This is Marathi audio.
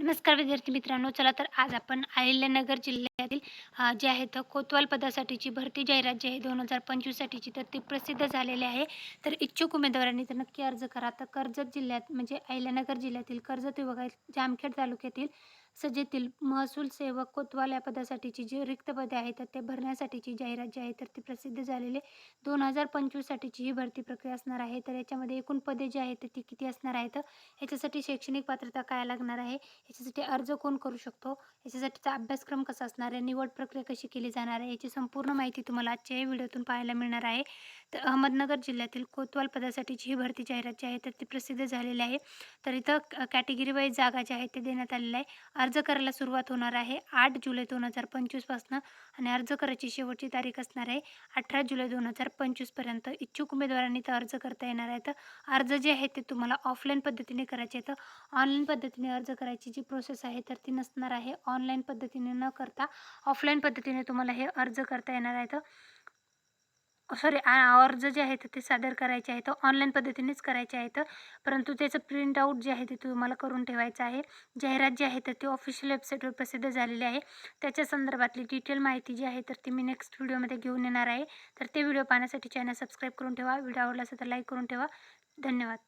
नमस्कार विद्यार्थी मित्रांनो चला तर आज आपण अहिल्यानगर जिल्ह्यातील जे आहे तर कोतवाल पदासाठीची भरती जाहिरात जी आहे दोन हजार पंचवीससाठीची तर ती प्रसिद्ध झालेली आहे. तर इच्छुक उमेदवारांनी तर नक्की अर्ज करा. तर कर्जत जिल्ह्यात म्हणजे अहिल्यानगर जिल्ह्यातील कर्जत विभागात जामखेड तालुक्यातील सजेतील. महसूल सेवक कोतवाल या पदासाठीची जी रिक्त पदे आहेत तर ते भरण्यासाठीची जाहिरात जी आहे तर ती प्रसिद्ध झालेली दोन हजार पंचवीससाठीची ही भरती प्रक्रिया असणार आहे. तर याच्यामध्ये एकूण पदे जी आहेत तर ती किती असणार आहेत? याच्यासाठी शैक्षणिक पात्रता काय लागणार आहे? याच्यासाठी अर्ज कोण करू शकतो? याच्यासाठीचा अभ्यासक्रम कसा असणार आहे? निवड प्रक्रिया कशी केली जाणार आहे? याची संपूर्ण माहिती तुम्हाला आजच्या या व्हिडिओतून पाहायला मिळणार आहे. तर अहमदनगर जिल्ह्यातील कोतवाल पदासाठीची ही भरती जाहिरात जी आहे तर ती प्रसिद्ध झालेली आहे. तर इथं कॅटेगरी वाईज जागा ज्या आहेत ते देण्यात आलेल्या आहे. अर्ज करायला सुरुवात होणार आहे आठ जुलै दोन हजार पंचवीसपासून आणि अर्ज करायची शेवटची तारीख असणार आहे अठरा जुलै दोन हजार पंचवीसपर्यंत इच्छुक उमेदवारांनी तर अर्ज करता येणार आहे. तर अर्ज जे आहे ते तुम्हाला ऑफलाईन पद्धतीने करायचे आहेत. ऑनलाईन पद्धतीने अर्ज करायची जी प्रोसेस आहे तर ती नसणार आहे. ऑनलाईन पद्धतीने न करता ऑफलाईन पद्धतीने तुम्हाला हे अर्ज करता येणार आहेत. सॉरी अर्ज जे आहे ते सादर करायचे आहेत ऑनलाईन पद्धतीनेच करायचे आहेत. परंतु त्याचं प्रिंट आऊट जे आहे ते तुम्हाला करून ठेवायचं आहे. जाहिरात जी आहे तर ती ऑफिशियल वेबसाईटवर प्रसिद्ध झालेली आहे. त्याच्या संदर्भातली डिटेल माहिती जी आहे तर ती मी नेक्स्ट व्हिडिओमध्ये घेऊन येणार आहे. तर ते व्हिडिओ पाहण्यासाठी चॅनल सबस्क्राईब करून ठेवा. व्हिडिओ आवडला असेल तर लाईक करून ठेवा. धन्यवाद.